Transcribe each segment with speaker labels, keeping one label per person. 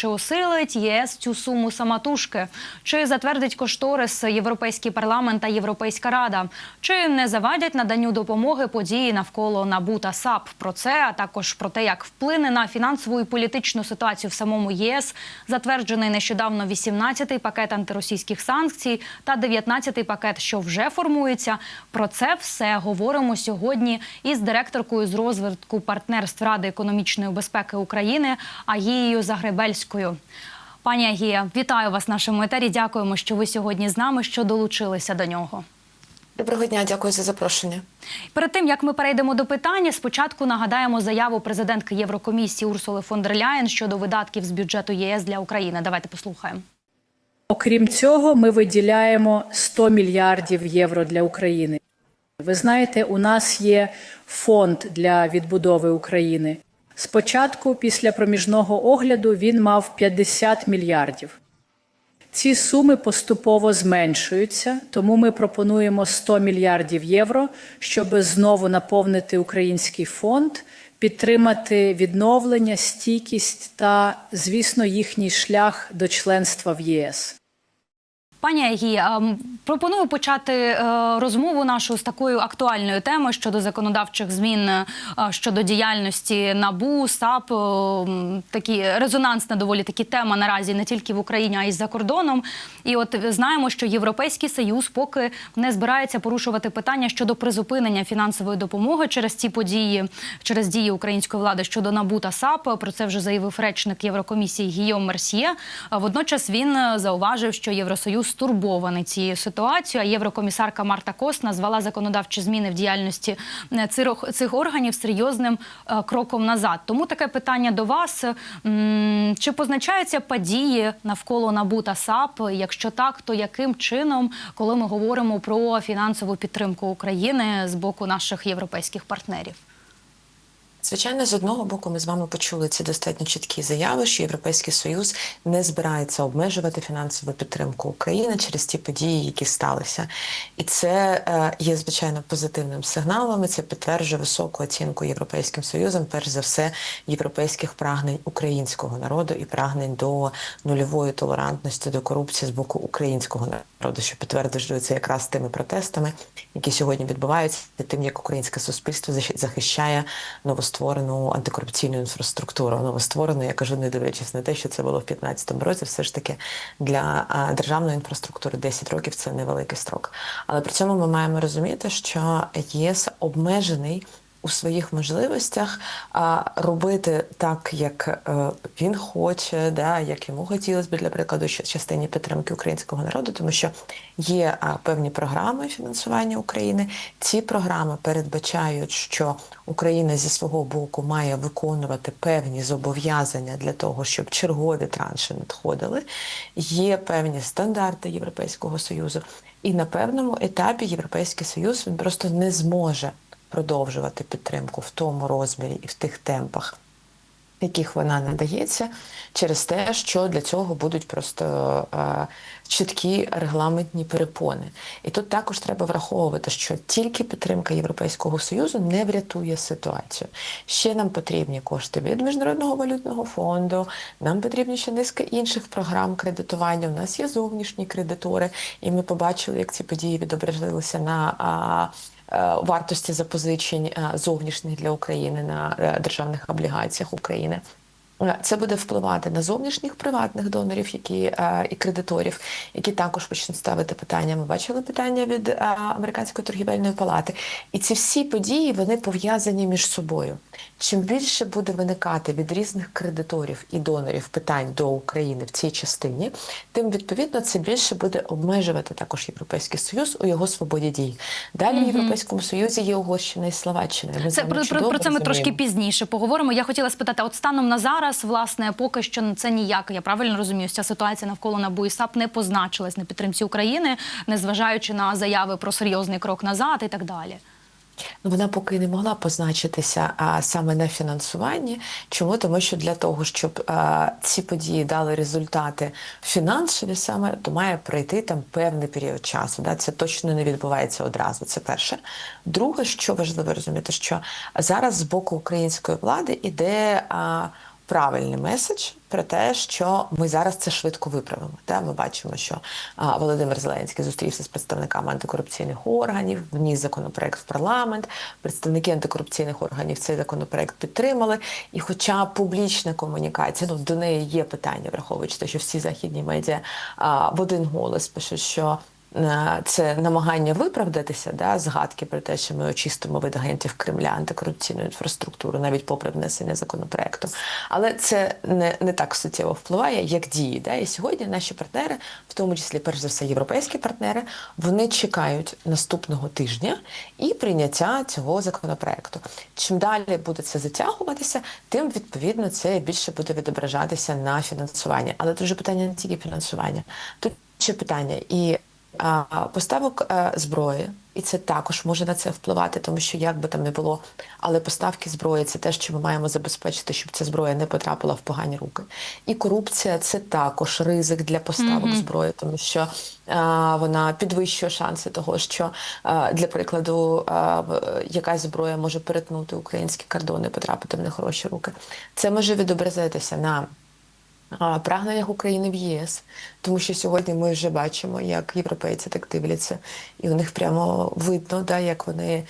Speaker 1: Чи осилить ЄС цю суму самотужки? Чи затвердить кошторис Європейський парламент та Європейська рада? Чи не завадять наданню допомоги події навколо НАБУ та САП? Про це а також про те, як вплине на фінансову і політичну ситуацію в самому ЄС, затверджений нещодавно 18-й пакет антиросійських санкцій та 19-й пакет, що вже формується. Про це все говоримо сьогодні із директоркою з розвитку партнерств Ради економічної безпеки України Агією Загребельською. Пані Агія, вітаю вас в нашому етері. Дякуємо, що ви сьогодні з нами, що долучилися до нього.
Speaker 2: Доброго дня, дякую за запрошення.
Speaker 1: Перед тим як ми перейдемо до питання, спочатку нагадаємо заяву президентки Єврокомісії Урсули фон дер Ляєн щодо видатків з бюджету ЄС для України. Давайте послухаємо.
Speaker 3: Окрім цього, ми виділяємо 100 мільярдів євро для України. Ви знаєте, у нас є фонд для відбудови України. Спочатку, після проміжного огляду, він мав 50 мільярдів. Ці суми поступово зменшуються, тому ми пропонуємо 100 мільярдів євро, щоб знову наповнити український фонд, підтримати відновлення, стійкість та, звісно, їхній шлях до членства в ЄС.
Speaker 1: Пані Агія, ем, пропоную почати е, розмову нашу з такою актуальною темою щодо законодавчих змін е, щодо діяльності НАБУ, САП. е, Такі резонансна доволі такі тема наразі не тільки в Україні, а й за кордоном. І от знаємо, що Європейський Союз поки не збирається порушувати питання щодо призупинення фінансової допомоги через ці події, через дії української влади щодо НАБУ та САП. Про це вже заявив речник Єврокомісії Гійом Мерсьє. Водночас він е, зауважив, що Євросоюз стурбований цією ситуацією. А єврокомісарка Марта Кос назвала законодавчі зміни в діяльності е, цих- органів серйозним е, кроком назад. Тому таке питання до вас: чи позначаються події навколо НАБУ та САП? Якщо так, то яким чином, коли ми говоримо про фінансову підтримку України з боку наших європейських партнерів?
Speaker 2: Звичайно, з одного боку, ми з вами почули ці достатньо чіткі заяви, що Європейський Союз не збирається обмежувати фінансову підтримку України через ті події, які сталися. І це е, є звичайно позитивним сигналом. і Це підтверджує високу оцінку Європейським Союзом, перш за все, європейських прагнень українського народу і прагнень до нульової толерантності до корупції з боку українського народу, що підтверджується якраз тими протестами, які сьогодні відбуваються, тим, як українське суспільство захищає новостворену антикорупційну інфраструктуру. Новостворену, я кажу, не дивлячись на те, що це було в 2015 році, все ж таки для державної інфраструктури 10 років це невеликий строк. Але при цьому ми маємо розуміти, що ЄС обмежений. У своїх можливостях а, робити так, як е, він хоче, да, як йому хотілося б, для прикладу, частині підтримки українського народу, тому що є певні програми фінансування України. Ці програми передбачають, що Україна зі свого боку має виконувати певні зобов'язання для того, щоб чергові транші надходили. Є певні стандарти Європейського союзу, і на певному етапі Європейський Союз він просто не зможе продовжувати підтримку в тому розмірі і в тих темпах, яких вона надається, через те, що для цього будуть просто е, чіткі регламентні перепони. І тут також треба враховувати, що тільки підтримка Європейського союзу не врятує ситуацію. Ще нам потрібні кошти від міжнародного валютного фонду. Нам потрібні ще низка інших програм кредитування. У нас є зовнішні кредитори, і ми побачили, як ці події відобразилися на. Е, вартості запозичень е, зовнішніх для України на е, державних облігаціях України. Це буде впливати на зовнішніх приватних донорів, які е, і кредиторів, які також почнуть ставити питання. Ми бачили питання від е, американської торгівельної палати, і ці всі події вони пов'язані між собою. Чим більше буде виникати від різних кредиторів і донорів питань до України в цій частині, тим відповідно це більше буде обмежувати також Європейський Союз у його свободі дій. Далі в Європейському Союзі є Угорщина і Словаччина. Ми
Speaker 1: Це про, про, про це ми трошки пізніше поговоримо. Я хотіла спитати, от станом на зараз, власне, поки що це ніяк. Я правильно розумію, ця ситуація навколо НАБУ і САП не позначилась на підтримці України, незважаючи на заяви про серйозний крок назад і так далі.
Speaker 2: Ну, вона поки не могла позначитися а, саме на фінансуванні. Чому? Тому що для того, щоб а, ці події дали результати фінансові, саме то має пройти там певний період часу. Да? Це точно не відбувається одразу. Це перше. Друге, що важливо розуміти, що зараз з боку української влади іде. А, правильний меседж про те, що ми зараз це швидко виправимо. Та ми бачимо, що Володимир Зеленський зустрівся з представниками антикорупційних органів, вніс законопроект в парламент. Представники антикорупційних органів цей законопроект підтримали. І, хоча публічна комунікація, ну до неї є питання, враховуючи те, що всі західні медіа в один голос пишуть, що це намагання виправдатися, да, згадки про те, що ми очистимо від агентів Кремля антикорупційну інфраструктуру, навіть попри внесення законопроекту. Але це не, не так суттєво впливає, як дії. Да? І сьогодні наші партнери, в тому числі, перш за все, європейські партнери, вони чекають наступного тижня і прийняття цього законопроекту. Чим далі буде це затягуватися, тим відповідно це більше буде відображатися на фінансуванні. Але тут же питання не тільки фінансування, тут ще питання і поставок е, зброї, і це також може на це впливати, тому що як би там не було, але поставки зброї це те, що ми маємо забезпечити, щоб ця зброя не потрапила в погані руки. І корупція це також ризик для поставок зброї, тому що а, вона підвищує шанси того, що а, для прикладу а, якась зброя може перетнути українські кордони, потрапити в нехороші руки. Це може відобразитися на прагненнях України в ЄС, тому що сьогодні ми вже бачимо, як європейці так дивляться, і у них прямо видно, да, як вони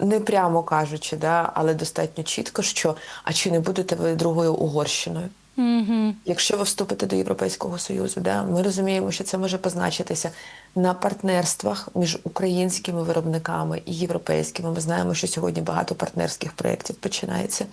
Speaker 2: не прямо кажучи, да, але достатньо чітко, що а чи не будете ви другою Угорщиною?
Speaker 1: Угу.
Speaker 2: Якщо ви вступите до Європейського Союзу, да, ми розуміємо, що це може позначитися на партнерствах між українськими виробниками і європейськими. Ми знаємо, що сьогодні багато партнерських проєктів починається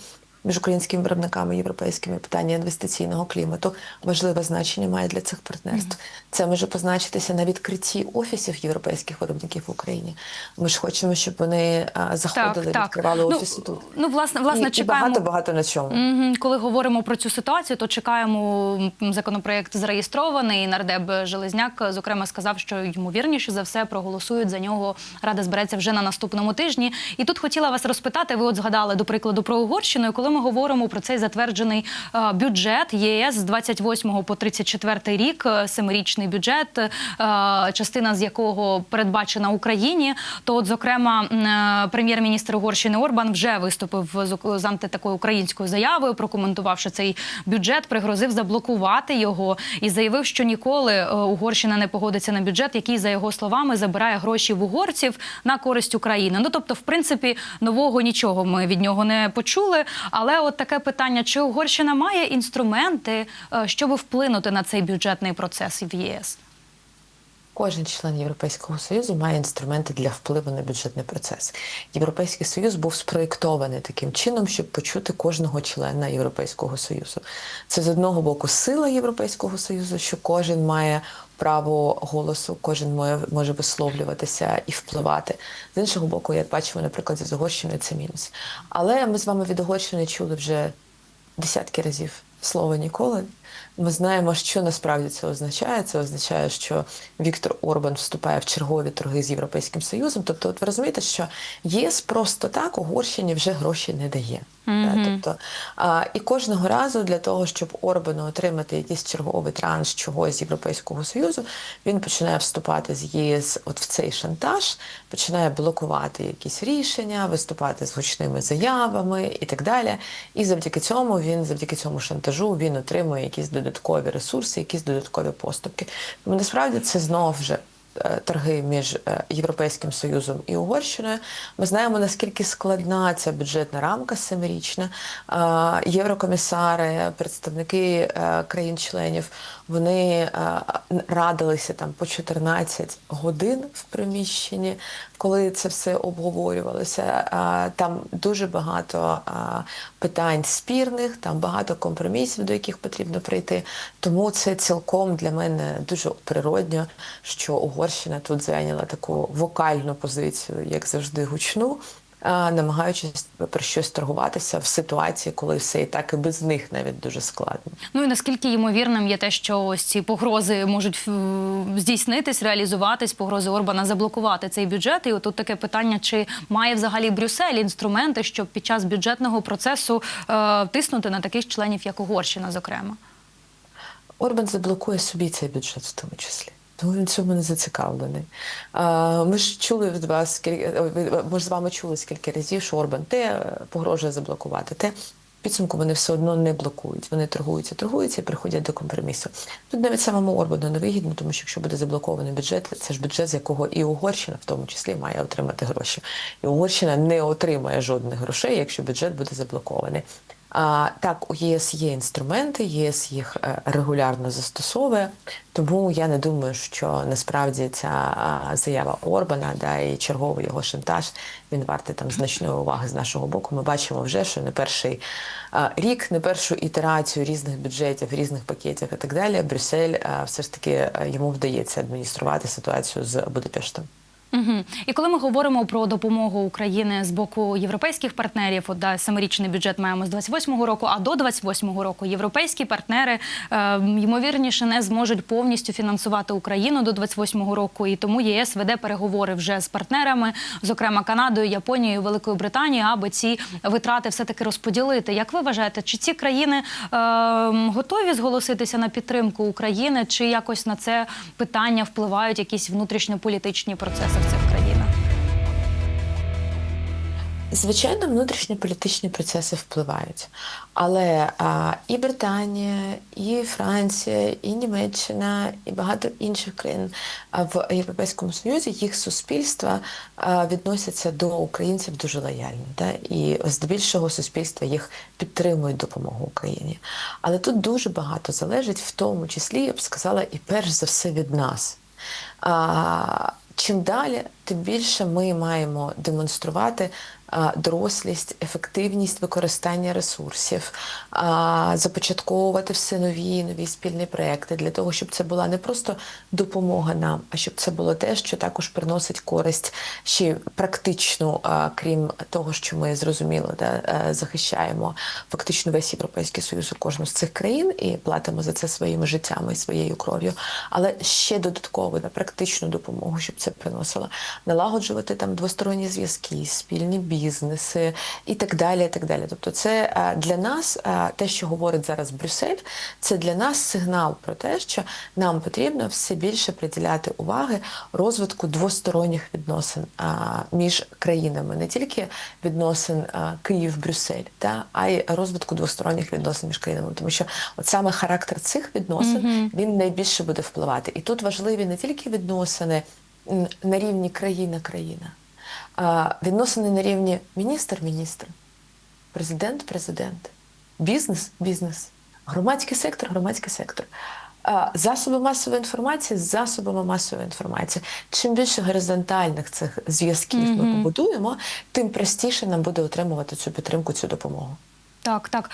Speaker 2: між українськими виробниками і європейськими. Питання інвестиційного клімату важливе значення має для цих партнерств. Це може позначитися на відкритті офісів європейських виробників в Україні. Ми ж хочемо, щоб вони заходили,
Speaker 1: Так, так.
Speaker 2: відкривали
Speaker 1: Ну,
Speaker 2: тут.
Speaker 1: ну, власне, власне,
Speaker 2: і, і багато багато на чому.
Speaker 1: Мгм. Коли говоримо про цю ситуацію, то чекаємо законопроект зареєстрований. Нардеп Железняк, зокрема, сказав, що ймовірніше за все проголосують за нього. Рада збереться вже на наступному тижні. І тут хотіла вас розпитати. Ви от згадали до прикладу про Угорщину. І коли ми говоримо про цей затверджений е, бюджет ЄС з 28 по 34 рік, е, семирічний бюджет, е, частина з якого передбачена Україні, то от зокрема прем'єр-міністр Угорщини Орбан вже виступив з, антитакою українською заявою, прокоментувавши цей бюджет, пригрозив заблокувати його і заявив, що ніколи Угорщина не погодиться на бюджет, який за його словами забирає гроші в угорців на користь України. Ну тобто, в принципі, нового нічого ми від нього не почули. Але от таке питання: чи Угорщина має інструменти, е, щоб вплинути на цей бюджетний процес в ЄС?
Speaker 2: Кожен член Європейського союзу має інструменти для впливу на бюджетний процес. Європейський союз був спроєктований таким чином, щоб почути кожного члена Європейського союзу. Це з одного боку сила Європейського союзу, що кожен має право голосу, кожен може, висловлюватися і впливати. З іншого боку, як бачимо, наприклад, з Угорщиною це мінус. Але ми з вами від Угорщини чули вже десятки разів слово ніколи. Ми знаємо, що насправді це означає. Це означає, що Віктор Орбан вступає в чергові торги з Європейським Союзом. Тобто, от ви розумієте, що ЄС просто так Угорщині вже гроші не дає. Та, Тобто, а, і кожного разу для того, щоб Орбану отримати якийсь черговий транш чогось з Європейського Союзу, він починає вступати з ЄС от в цей шантаж, починає блокувати якісь рішення, виступати з гучними заявами і так далі. І завдяки цьому він, завдяки цьому шантажу, він отримує якісь додаткові ресурси, якісь додаткові поступки. Тому насправді це знову вже торги між е, Європейським Союзом і Угорщиною. Ми знаємо, наскільки складна ця бюджетна рамка семирічна. Е, Єврокомісари, представники е, країн-членів, вони е, радилися там по 14 годин в приміщенні, коли це все обговорювалося. Е, Там дуже багато е, питань спірних, там багато компромісів, до яких потрібно прийти. Тому це цілком для мене дуже природньо, що Угорщина тут зайняла таку вокальну позицію, як завжди, гучну. Намагаючись про щось торгуватися в ситуації, коли все і так і без них навіть дуже складно.
Speaker 1: Ну і наскільки ймовірним є те, що ось ці погрози можуть е, здійснитись, реалізуватись, погрози Орбана заблокувати цей бюджет. І отут таке питання: чи має взагалі Брюссель інструменти, щоб під час бюджетного процесу е, тиснути на таких членів, як Угорщина, зокрема?
Speaker 2: Орбан заблокує собі цей бюджет в тому числі. Тому він цьому не зацікавлений. Ми ж чули від вас ми ж з вами чули скільки разів, що Орбан те е, погрожує заблокувати, те. підсумку вони все одно не блокують. Вони торгуються, торгуються і приходять до компромісу. Тут навіть самому Орбану не вигідно, тому що якщо буде заблокований бюджет, це ж бюджет, з якого і Угорщина в тому числі має отримати гроші. І Угорщина не отримає жодних грошей, якщо бюджет буде заблокований. Так, у ЄС є інструменти, ЄС їх е, регулярно застосовує, тому я не думаю, що насправді ця заява Орбана да, і черговий його шантаж він вартий там значної уваги з нашого боку. Ми бачимо вже, що не перший рік, не першу ітерацію різних бюджетів, різних пакетів і так далі. Брюссель все ж таки е, йому вдається адмініструвати ситуацію з Будапештом.
Speaker 1: Угу. І коли ми говоримо про допомогу України з боку європейських партнерів, от, да, семирічний бюджет маємо з 28-го року, а до 28-го року європейські партнери е, ймовірніше не зможуть повністю фінансувати Україну до 28-го року. І тому єС веде переговори вже з партнерами, зокрема Канадою, Японією, Великою Британією, аби ці витрати все таки розподілити. Як ви вважаєте, чи ці країни е, готові зголоситися на підтримку України, чи якось на це питання впливають якісь внутрішньополітичні процеси
Speaker 2: Звичайно, внутрішньополітичні процеси впливають, але а, і Британія, і Франція, і Німеччина, і багато інших країн в Європейському Союзі їх суспільства а, відносяться до українців дуже лояльно. Да? І здебільшого суспільства їх підтримують допомогу Україні. Але тут дуже багато залежить, в тому числі, я б сказала, і перш за все від нас. А, чим далі, тим більше ми маємо демонструвати дорослість, ефективність використання ресурсів, започатковувати все нові нові спільні проекти для того, щоб це була не просто допомога нам, а щоб це було те, що також приносить користь ще практичну, крім того, що ми зрозуміло да, е, захищаємо фактично весь європейський союз у кожну з цих країн і платимо за це своїми життями і своєю кров'ю, але ще додатково на практичну допомогу, щоб це приносило, налагоджувати там двосторонні зв'язки, спільні бізнеси і так далі. І так далі. Тобто, це е, для нас е, те, що говорить зараз Брюссель, це для нас сигнал про те, що нам потрібно все більше приділяти уваги розвитку двосторонніх відносин е, між країнами, не тільки відносин Київ-Брюссель, та а й розвитку двосторонніх відносин між країнами, тому що от саме характер цих відносин він найбільше буде впливати. І тут важливі не тільки відносини на рівні країна-країна, відносини на рівні міністр-міністр, президент-президент, бізнес-бізнес, громадський сектор, громадський сектор. Засоби масової інформації з засобами масової інформації. Чим більше горизонтальних цих зв'язків ми побудуємо, тим простіше нам буде отримувати цю підтримку, цю допомогу.
Speaker 1: Так, так.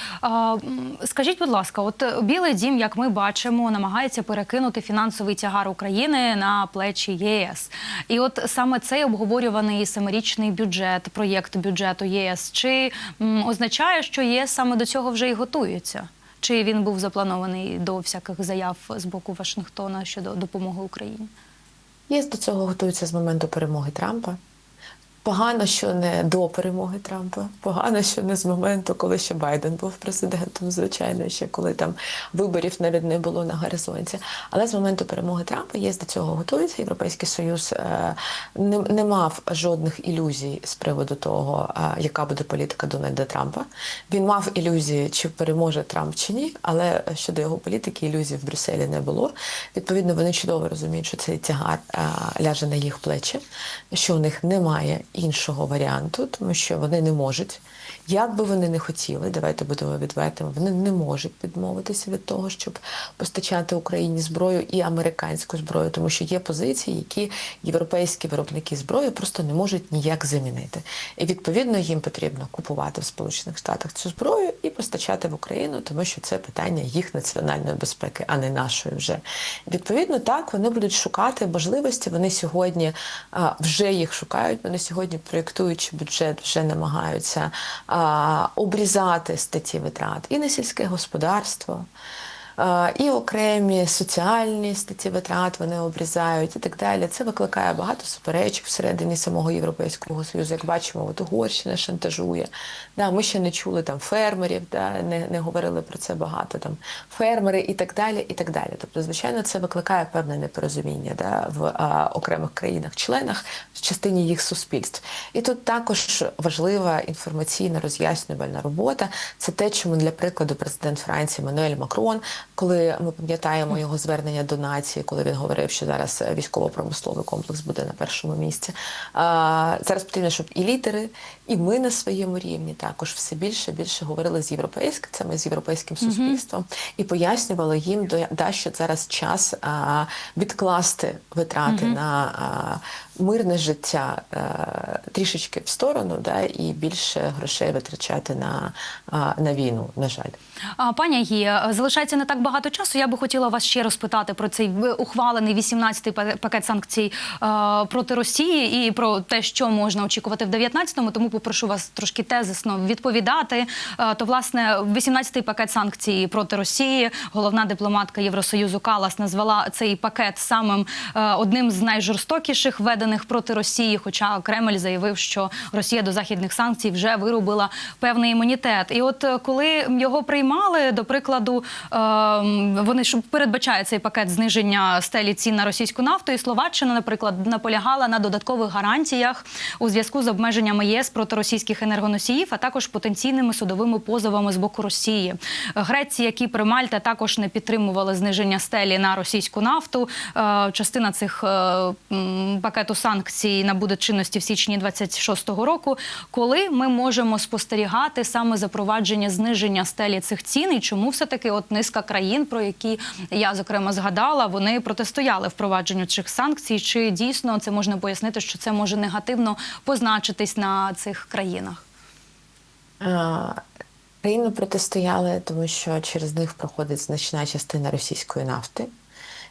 Speaker 1: Скажіть, будь ласка, от е, Білий дім, як ми бачимо, намагається перекинути фінансовий тягар України на плечі ЄС. І от саме цей обговорюваний семирічний бюджет, проєкт бюджету ЄС, чи означає, що ЄС саме до цього вже і готується? Чи він був запланований до всяких заяв з боку Вашингтона щодо допомоги Україні?
Speaker 2: ЄС до цього готується з моменту перемоги Трампа. Погано, що не до перемоги Трампа, погано, що не з моменту, коли ще Байден був президентом, звичайно, ще коли там виборів навіть не було на горизонті. Але з моменту перемоги Трампа ЄС до цього готується. Європейський Союз е, не, не мав жодних ілюзій з приводу того, е, яка буде політика Дональда Трампа. Він мав ілюзії, чи переможе Трамп чи ні, але щодо його політики ілюзій в Брюсселі не було. Відповідно, вони чудово розуміють, що цей тягар е, ляже на їх плечі, що у них немає іншого варіанту, тому що вони не можуть. Як би вони не хотіли, давайте будемо відвертими, вони не можуть відмовитися від того, щоб постачати Україні зброю і американську зброю, тому що є позиції, які європейські виробники зброї просто не можуть ніяк замінити. І відповідно їм потрібно купувати в Сполучених Штатах цю зброю і постачати в Україну, тому що це питання їх національної безпеки, а не нашої вже. Відповідно, так вони будуть шукати можливості. Вони сьогодні вже їх шукають. Вони сьогодні, проєктуючи бюджет, вже намагаються обрізати статті витрат і на сільське господарство. І окремі соціальні статті витрат вони обрізають і так далі. Це викликає багато суперечок всередині самого Європейського Союзу. Як бачимо, от Угорщина шантажує. Да, ми ще не чули там фермерів, да, не, не говорили про це багато. Там фермери і так далі. і так далі. Тобто, звичайно, це викликає певне непорозуміння да, в а, окремих країнах-членах в частині їх суспільств. І тут також важлива інформаційна роз'яснювальна робота. Це те, чому для прикладу президент Франції Мануель Макрон, коли ми пам'ятаємо його звернення до нації, коли він говорив, що зараз військово-промисловий комплекс буде на першому місці. А, зараз потрібно, щоб і лідери, і ми на своєму рівні також все більше і більше говорили з європейськими, з європейським суспільством і пояснювали їм, до- да, що зараз час а, відкласти витрати на а, мирне життя а, трішечки в сторону, да, і більше грошей витрачати на, на війну, на жаль.
Speaker 1: Пані Агія, залишається не так багато часу. Я би хотіла вас ще розпитати про цей ухвалений 18-й пакет санкцій проти Росії і про те, що можна очікувати в 19-му. Тому попрошу вас трошки тезисно відповідати. То власне 18-й пакет санкцій проти Росії. Головна дипломатка Євросоюзу Калас назвала цей пакет самим одним з найжорстокіших введених проти Росії. Хоча Кремль заявив, що Росія до західних санкцій вже виробила певний імунітет. І от е, коли його приймали, до прикладу, е, вони ж передбачають цей пакет зниження стелі цін на російську нафту. І Словаччина, наприклад, наполягала на додаткових гарантіях у зв'язку з обмеженнями ЄС проти російських енергоносіїв, а також потенційними судовими позовами з боку Росії. Греція, Кіпр, Мальта також не підтримували зниження стелі на російську нафту. Е, Частина цих е, пакету санкцій набуде чинності в січні 26-го року. Коли ми можемо спостерігати саме запровадження зниження стелі цих цін, і чому все таки от низка країн, про які я зокрема згадала, вони протистояли впровадженню цих санкцій? Чи дійсно це можна пояснити, що це може негативно позначитись на цих країнах?
Speaker 2: Країни протистояли, тому що через них проходить значна частина російської нафти.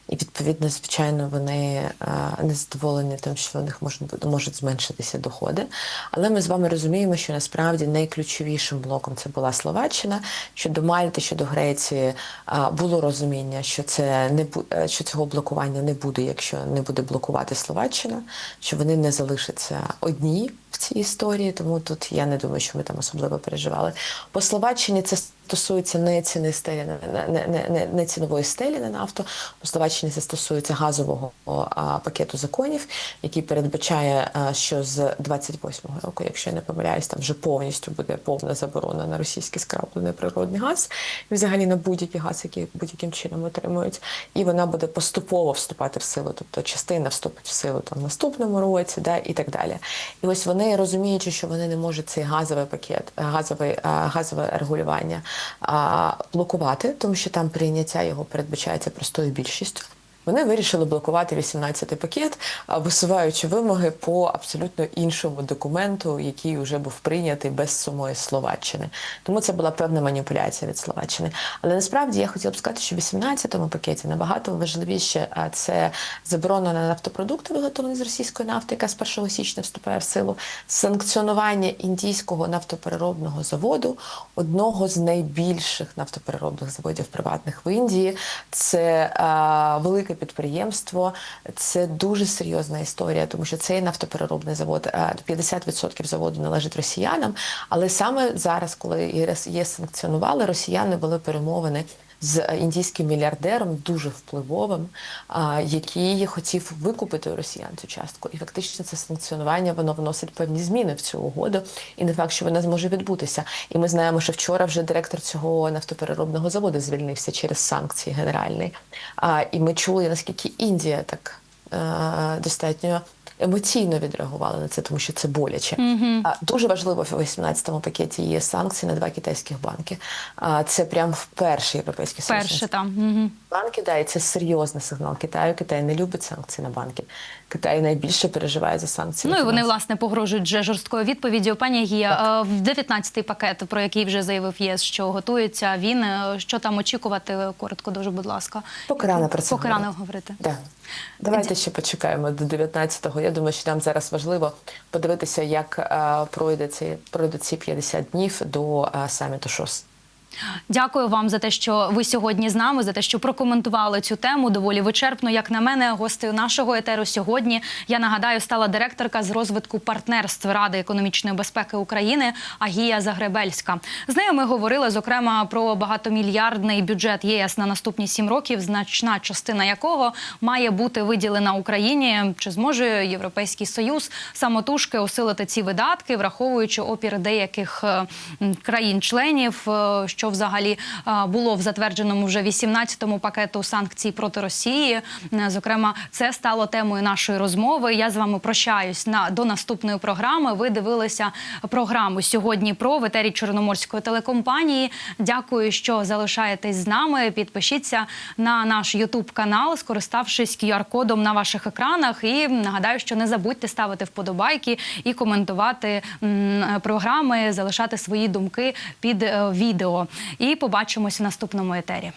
Speaker 2: І відповідно, звичайно, вони е, незадоволені тим, що у них можуть, можуть зменшитися доходи. Але ми з вами розуміємо, що насправді найключовішим блоком це була Словаччина. Щодо Мальти, щодо Греції е, було розуміння, що це не е, що цього блокування не буде, якщо не буде блокувати Словаччина, що вони не залишаться одні в цій історії. Тому тут я не думаю, що ми там особливо переживали. По Словаччині це стосується не ціни стелі не, не, не, не цінової стелі на нафту. По Словаччині це стосується газового а, пакету законів, який передбачає, а, що з 28-го року, якщо я не помиляюсь, там вже повністю буде повна заборона на російський скраплений природний газ, і взагалі на будь-який газ, який будь-яким чином отримують. І вона буде поступово вступати в силу, тобто частина вступить в силу там в наступному році, да, і так далі. І ось вони розуміючи, що вони не можуть цей газовий пакет, газовий, газове регулювання блокувати, тому що там прийняття його передбачається простою більшістю. Вони вирішили блокувати 18-й пакет, висуваючи вимоги по абсолютно іншому документу, який вже був прийнятий без самої Словаччини. Тому це була певна маніпуляція від Словаччини. Але насправді я хотіла б сказати, що в 18-му пакеті набагато важливіше це заборона на нафтопродукти, виготовлені з російської нафти, яка з 1 січня вступає в силу, санкціонування індійського нафтопереробного заводу, одного з найбільших нафтопереробних заводів приватних в Індії. Це а, велике підприємство, це дуже серйозна історія, тому що цей нафтопереробний завод а, 50% заводу належить росіянам. Але саме зараз, коли ЄС санкціонували, росіяни вели перемовини з індійським мільярдером, дуже впливовим, який хотів викупити росіян цю частку. І фактично це санкціонування воно вносить певні зміни в цю угоду, і не факт, що вона зможе відбутися. І ми знаємо, що вчора вже директор цього нафтопереробного заводу звільнився через санкції генеральні. І ми чули, наскільки Індія так е, достатньо. Емоційно відреагували на це, тому що це боляче. А, Дуже важливо в 18-му пакеті є санкції на два китайських банки. А, Це прям вперше європейський Союз
Speaker 1: Перше там. Угу.
Speaker 2: банки, да, і це серйозний сигнал Китаю. Китай не любить санкції на банки. Китай найбільше переживає за санкції.
Speaker 1: Ну і вони власне погрожують вже жорсткою відповіддю. Пані Гія, е, в 19-й пакет, про який вже заявив ЄС, що готується він. е, Що там очікувати? Коротко, дуже, будь ласка.
Speaker 2: Поки рано про це
Speaker 1: Поки рано
Speaker 2: говорити.
Speaker 1: говорити.
Speaker 2: Да. Давайте ще почекаємо до 19-го. Я думаю, що нам зараз важливо подивитися, як е, пройде ці, пройдуть ці 50 днів до саміту ШОС.
Speaker 1: Дякую вам за те, що ви сьогодні з нами, за те, що прокоментували цю тему доволі вичерпно. Як на мене, гостею нашого етеру сьогодні я нагадаю стала директорка з розвитку партнерств Ради економічної безпеки України Агія Загребельська. З нею ми говорили зокрема про багатомільярдний бюджет ЄС на наступні сім років, значна частина якого має бути виділена Україні. Чи зможе Європейський Союз самотужки осилити ці видатки, враховуючи опір деяких країн-членів, е, що взагалі е, було в затвердженому вже 18-му пакету санкцій проти Росії. Е, Зокрема, це стало темою нашої розмови. Я з вами прощаюсь на до наступної програми. Ви дивилися програму сьогодні про в Чорноморської телекомпанії. Дякую, що залишаєтесь з нами. Підпишіться на наш Ютуб канал, скориставшись QR-кодом на ваших екранах. І нагадаю, що не забудьте ставити вподобайки і коментувати програми, залишати свої думки під е, відео. І побачимось в наступному етері.